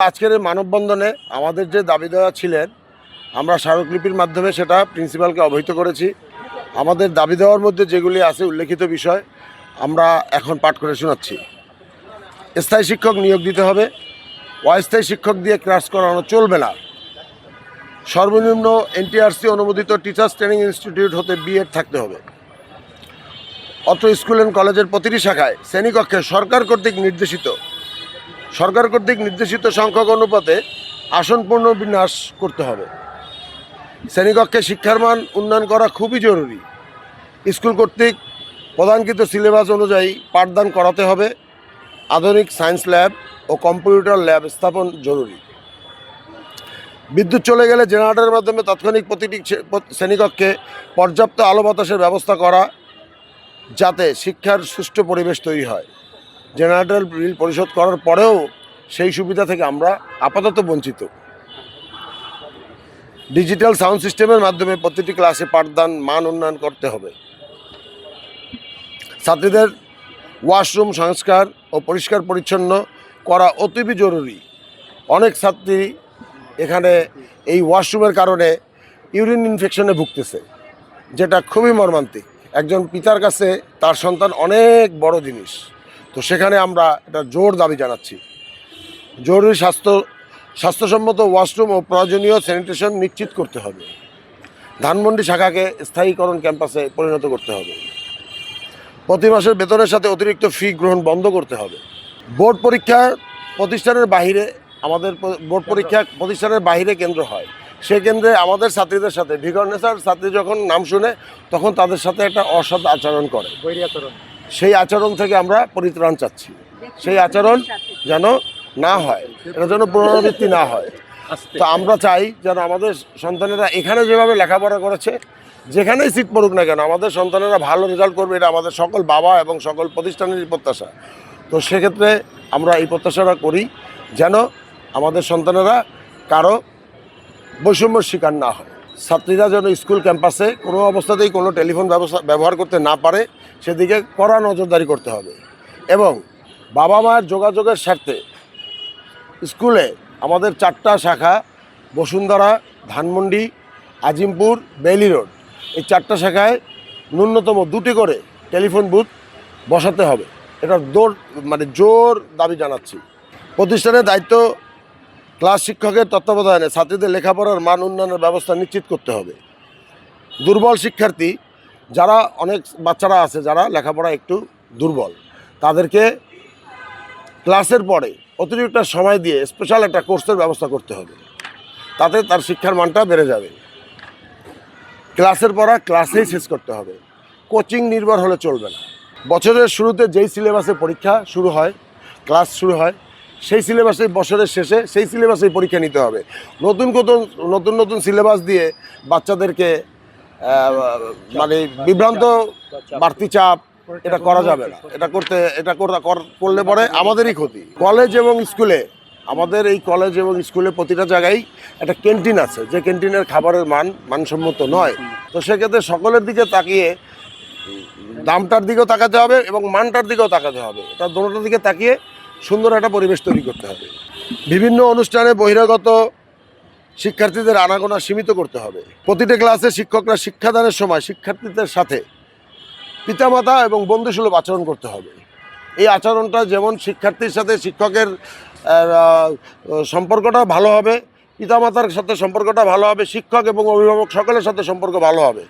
আজকের এই মানববন্ধনে আমাদের যে দাবি দেওয়া ছিলেন, আমরা স্মারকলিপির মাধ্যমে সেটা প্রিন্সিপালকে অবহিত করেছি। আমাদের দাবি দেওয়ার মধ্যে যেগুলি আছে উল্লেখিত বিষয়, আমরা এখন পাঠ করে শোনাচ্ছি। স্থায়ী শিক্ষক নিয়োগ দিতে হবে, অস্থায়ী শিক্ষক দিয়ে ক্লাস করানো চলবে না। সর্বনিম্ন এনটিআরসি অনুমোদিত টিচার্স ট্রেনিং ইনস্টিটিউট হতে বিএড থাকতে হবে। অত্র স্কুল অ্যান্ড কলেজের প্রতিটি শাখায় শ্রেণীকক্ষে সরকার কর্তৃক নির্দেশিত সরকার কর্তৃক নির্দেশিত সংখ্যক অনুপাতে আসন পুনর্বিন্যাস করতে হবে। শ্রেণীকক্ষে শিক্ষার মান উন্নয়ন করা খুবই জরুরি। স্কুল কর্তৃক প্রদানকৃত সিলেবাস অনুযায়ী পাঠদান করাতে হবে। আধুনিক সায়েন্স ল্যাব ও কম্পিউটার ল্যাব স্থাপন জরুরি। বিদ্যুৎ চলে গেলে জেনারেটরের মাধ্যমে তাৎক্ষণিক প্রতিটি শ্রেণীকক্ষে পর্যাপ্ত আলো বাতাসের ব্যবস্থা করা যাতে শিক্ষার সুষ্ঠু পরিবেশ তৈরি হয়। জেনারেটর বিল পরিশোধ করার পরেও সেই সুবিধা থেকে আমরা আপাতত বঞ্চিত। ডিজিটাল সাউন্ড সিস্টেমের মাধ্যমে প্রতিটি ক্লাসে পাঠদান মান উন্নয়ন করতে হবে। ছাত্রীদের ওয়াশরুম সংস্কার ও পরিষ্কার পরিচ্ছন্ন করা অতিবি জরুরি। অনেক ছাত্রী এখানে এই ওয়াশরুমের কারণে ইউরিন ইনফেকশনে ভুগতেছে, যেটা খুবই মর্মান্তিক। একজন পিতার কাছে তার সন্তান অনেক বড় জিনিস। তো সেখানে আমরা এটা জোর দাবি জানাচ্ছি। জরুরি স্বাস্থ্য, স্বাস্থ্যসম্মত ওয়াশরুম ও প্রয়োজনীয় স্যানিটেশন নিশ্চিত করতে হবে। ধানমন্ডি শাখাকে স্থায়ীকরণ ক্যাম্পাসে পরিণত করতে হবে। প্রতি মাসের বেতনের সাথে অতিরিক্ত ফি গ্রহণ বন্ধ করতে হবে। বোর্ড পরীক্ষা প্রতিষ্ঠানের বাহিরে আমাদের বোর্ড পরীক্ষা প্রতিষ্ঠানের বাহিরে কেন্দ্র হয়। সে কেন্দ্রে আমাদের ছাত্রীদের সাথে ভিগর্নেসার ছাত্রী যখন নাম শুনে, তখন তাদের সাথে একটা অসৎ আচরণ করে। সেই আচরণ থেকে আমরা পরিত্রাণ চাচ্ছি। সেই আচরণ যেন না হয়, এটা যেন পুনরাবৃত্তি না হয়। তো আমরা চাই যেন আমাদের সন্তানেরা এখানে যেভাবে লেখাপড়া করেছে, যেখানেই সিট পড়ুক না কেন, আমাদের সন্তানেরা ভালো রেজাল্ট করবে, এটা আমাদের সকল বাবা এবং সকল প্রতিষ্ঠানেরই প্রত্যাশা। তো সেক্ষেত্রে আমরা এই প্রত্যাশাটা করি যেন আমাদের সন্তানেরা কারও বৈষম্যর শিকার না হয়। ছাত্রীরা যেন স্কুল ক্যাম্পাসে কোনো অবস্থাতেই কোনো টেলিফোন ব্যবস্থা ব্যবহার করতে না পারে, সেদিকে কড়া নজরদারি করতে হবে। এবং বাবা মায়ের যোগাযোগের স্বার্থে স্কুলে আমাদের চারটা শাখা, বসুন্ধরা, ধানমন্ডি, আজিমপুর, বেইলি রোড, এই চারটা শাখায় ন্যূনতম দুটি করে টেলিফোন বুথ বসাতে হবে। এটা দৌড় মানে জোর দাবি জানাচ্ছি। প্রতিষ্ঠানের দায়িত্ব ক্লাস শিক্ষকের তত্ত্বাবধানে ছাত্রীদের লেখাপড়ার মান উন্নয়নের ব্যবস্থা নিশ্চিত করতে হবে। দুর্বল শিক্ষার্থী যারা অনেক বাচ্চারা আছে, যারা লেখাপড়া একটু দুর্বল, তাদেরকে ক্লাসের পরে অতিরিক্ত সময় দিয়ে স্পেশাল একটা কোর্সের ব্যবস্থা করতে হবে। তাতে তার শিক্ষার মানটা বেড়ে যাবে। ক্লাসের পড়া ক্লাসেই শেষ করতে হবে। কোচিং নির্ভর হলে চলবে না। বছরের শুরুতে যেই সিলেবাসে পরীক্ষা শুরু হয়, ক্লাস শুরু হয় সেই সিলেবাসে বছরের শেষে সেই সিলেবাসেই পরীক্ষা নিতে হবে। নতুন নতুন নতুন নতুন সিলেবাস দিয়ে বাচ্চাদেরকে মানে বিভ্রান্ত বাড়তি চাপ, এটা করা যাবে না। এটা করতে, এটা কর- করলে পরে আমাদেরই ক্ষতি। কলেজ এবং স্কুলে আমাদের এই কলেজ এবং স্কুলে প্রতিটা জায়গায় একটা ক্যান্টিন আছে। যে ক্যান্টিনের খাবারের মান, মানসম্মত নয়। তো সেক্ষেত্রে সকলের দিকে তাকিয়ে, দামটার দিকেও তাকাতে হবে এবং মানটার দিকেও তাকাতে হবে। এটা দোনোটার দিকে তাকিয়ে সুন্দর একটা পরিবেশ তৈরি করতে হবে। বিভিন্ন অনুষ্ঠানে বহিরাগত শিক্ষার্থীদের আনাগোনা সীমিত করতে হবে। প্রতিটা ক্লাসে শিক্ষকরা শিক্ষাদানের সময় শিক্ষার্থীদের সাথে পিতামাতা এবং বন্ধুসুলভ আচরণ করতে হবে। এই আচরণটা যেমন শিক্ষার্থীর সাথে শিক্ষকের সম্পর্কটা ভালো হবে, পিতামাতার সাথে সম্পর্কটা ভালো হবে, শিক্ষক এবং অভিভাবক সকলের সাথে সম্পর্ক ভালো হবে।